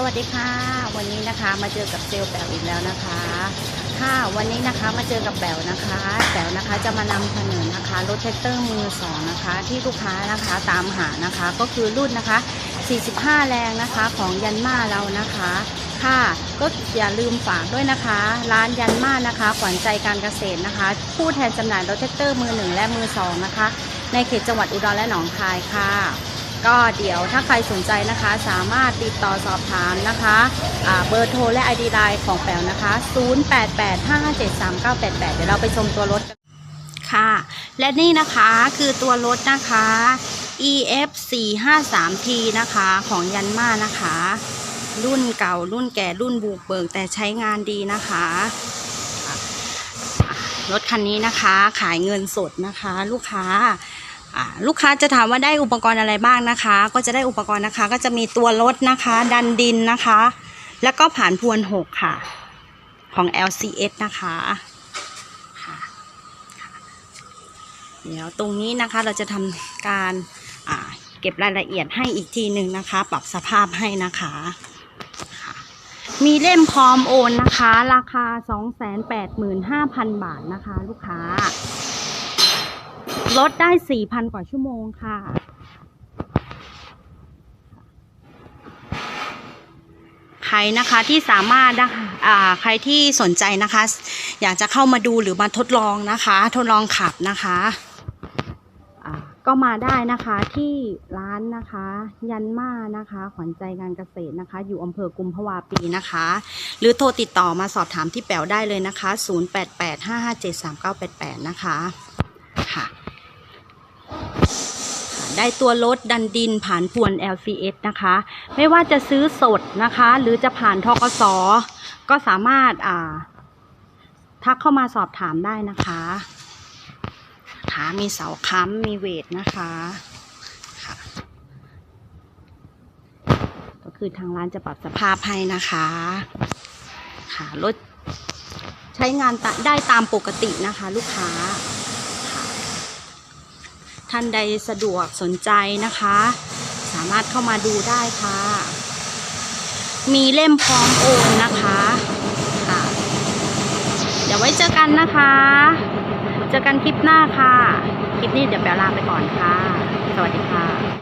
สวัสดีค่ะ วันนี้นะคะมาเจอกับเซลล์แบวอีกแล้วนะคะ ค่ะวันนี้นะคะมาเจอกับแบวนะคะแบวนะคะจะมานำเสนอนะคะรถแท็กเตอร์มือสองนะคะ ที่ลูกค้านะคะตามหานะคะ ก็คือรุ่นนะคะ 45 แรงนะคะของยันมาเรานะคะ ค่ะก็อย่าลืมฝากด้วยนะคะ ร้านยันมานะคะขวัญใจการเกษตรนะคะ ผู้แทนจำหน่ายรถแท็กเตอร์มือหนึ่งและมือสองนะคะ ในเขตจังหวัดอุดรและหนองคายค่ะ ก็เดี๋ยวถ้าใครสนใจนะคะสามารถติดต่อสอบถามนะคะเบอร์โทรและ ID ไลน์ของแปวนะคะ 0885573988 เดี๋ยวเราไปชมตัวรถกันค่ะ และนี่นะคะคือตัวรถนะคะ EF 453T นะคะของยันมานะคะ รุ่นเก่ารุ่นแก่รุ่นบุกเบิกแต่ใช้งานดีนะคะ รถคันนี้นะคะขายเงินสดนะคะ ลูกค้า ลูกค้าจะถามว่าได้อุปกรณ์อะไรบ้างนะคะ ก็จะได้อุปกรณ์นะคะ ก็จะมีตัวรถนะคะ ดันดินนะคะ แล้วก็ผ่านพวนหกค่ะ ของ LCS นะคะเดี๋ยวตรงนี้นะคะเราจะทำการเก็บรายละเอียดให้อีกทีหนึ่งนะคะ ปรับสภาพให้นะคะค่ะมีเล่มพร้อมโอนนะคะ ราคา 285,000 บาทนะคะ ลูกค้า ลดได้4,000กว่าชั่วโมงค่ะ ใครนะคะที่สามารถนะคะอ่าใครที่สนใจนะคะ อยากจะเข้ามาดูหรือมาทดลองนะคะ ทดลองขับนะคะอ่าก็มาได้นะคะที่ร้านนะคะ ยันมานะคะ ขวัญใจการเกษตรนะคะ อยู่อำเภอกุมภาวาปีนะคะ หรือโทรติดต่อมาสอบถามที่แป๋วได้เลยนะคะ 0885573988 นะคะ ค่ะ ได้ตัวรถดันดินผ่านพวน LCS นะคะ ไม่ว่าจะซื้อสดนะคะ หรือจะผ่านทกสก็สามารถอ่าทักเข้ามาสอบถามได้นะคะค่ะมีเสาค้ำมีเวทนะคะค่ะก็คือทางร้านจะปรับสภาพให้นะคะค่ะรถใช้งานได้ตามปกตินะคะ ลูกค้า ท่านใดสะดวกสนใจนะคะ สามารถเข้ามาดูได้ค่ะ มีเล่มพร้อมโอนนะคะค่ะเดี๋ยวไว้เจอกันนะคะ เจอกันคลิปหน้าค่ะ คลิปนี้เดี๋ยวแปลลาไปก่อนค่ะ สวัสดีค่ะ